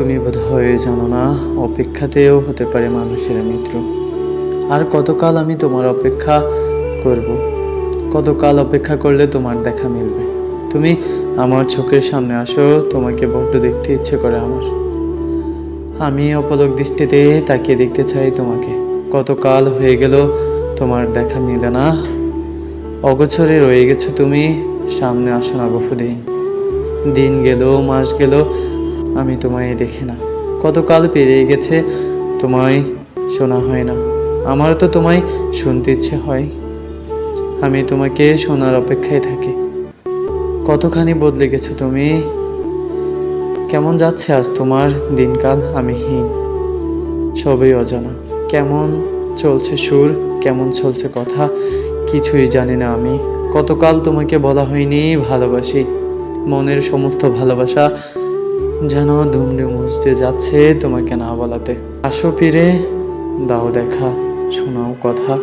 তুমি বোধহয় জানো না, অপেক্ষাতেও হতে পারে মানুষের মিত্র আর কতকাল আমি তোমার অপেক্ষা করব? কতকাল অপেক্ষা করলে তোমার দেখা মিলবে? তুমি আমার চোখের সামনে আসো, তোমাকে বড্ড দেখতে ইচ্ছে করে আমার। আমি অপলক দৃষ্টিতে তাকিয়ে দেখতে চাই তোমাকে। কতকাল হয়ে গেল তোমার দেখা মিলে না। অগোছরে রয়ে গেছো তুমি, সামনে আসো না বহুদিন। দিন গেল, মাস গেল আমি তোমায় দেখে না। কতকাল পেরিয়ে গেছে, তোমায় শোনা হয় না। আমার তো তোমায় শুনতে ইচ্ছে হয়। আমি তোমাকে শোনার অপেক্ষায় থাকি। কতখানি বদলে গেছো তুমি? কেমন যাচ্ছে আজ তোমার দিনকাল? আমি হীন। সবই অজানা। কেমন চলছে সুর? কেমন চলছে কথা? কিছুই জানি না আমি। কতকাল তোমাকে বলা হয়নি ভালোবাসি। মনের সমস্ত ভালোবাসা যেন দুমড়ে মুচড়ে যাচ্ছে তোমাকে না বলাতে। আসো ফিরে দাও দেখা শোনাও কথা।